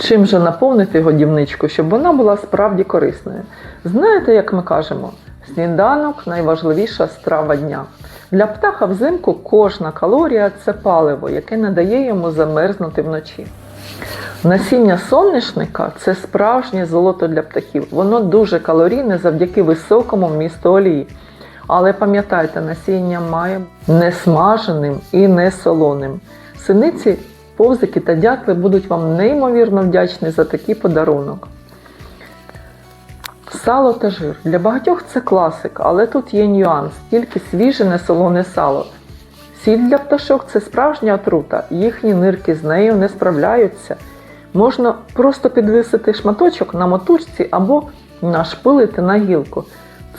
Чим же наповнити годівничку, щоб вона була справді корисною? Знаєте, як ми кажемо, сніданок найважливіша страва дня. Для птаха взимку кожна калорія це паливо, яке не дає йому замерзнути вночі. Насіння соняшника це справжнє золото для птахів. Воно дуже калорійне завдяки високому вмісту олії. Але пам'ятайте, насіння має не смаженим і не солоним. Синиці, повзики та дятли будуть вам неймовірно вдячні за такий подарунок. Сало та жир. Для багатьох це класик, але тут є нюанс, тільки свіже несолоне сало. Сіль для пташок це справжня отрута, їхні нирки з нею не справляються. Можна просто підвисити шматочок на мотузці або нашпилити на гілку.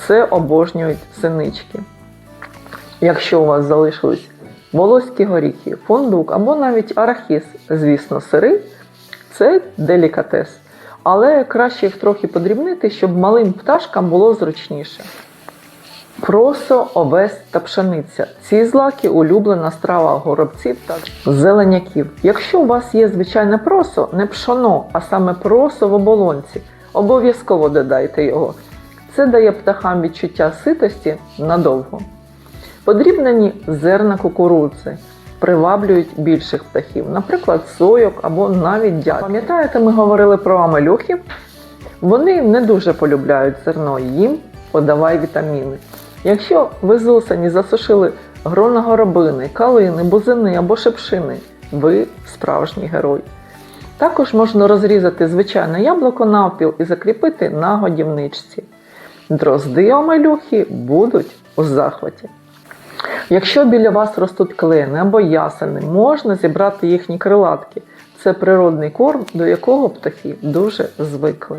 Це обожнюють синички. Якщо у вас залишились волоські горіхи, фундук або навіть арахіс, звісно, сири, це делікатес. Але краще їх трохи подрібнити, щоб малим пташкам було зручніше. Просо, овес та пшениця. Ці злаки улюблена страва горобців та зеленяків. Якщо у вас є звичайне просо, не пшоно, а саме просо в оболонці, обов'язково додайте його. Це дає птахам відчуття ситості надовго. Подрібнені зерна кукурудзи приваблюють більших птахів, наприклад, сойок або навіть дятел. Пам'ятаєте, ми говорили про амелюхів? Вони не дуже полюбляють зерно, їм подавай вітаміни. Якщо ви з осені засушили грона калини, бузини або шепшини, ви справжній герой. Також можна розрізати звичайне яблуко навпіл і закріпити на годівничці. Дрозди омелюхи будуть у захваті. Якщо біля вас ростуть клени або ясени, можна зібрати їхні крилатки. Це природний корм, до якого птахи дуже звикли.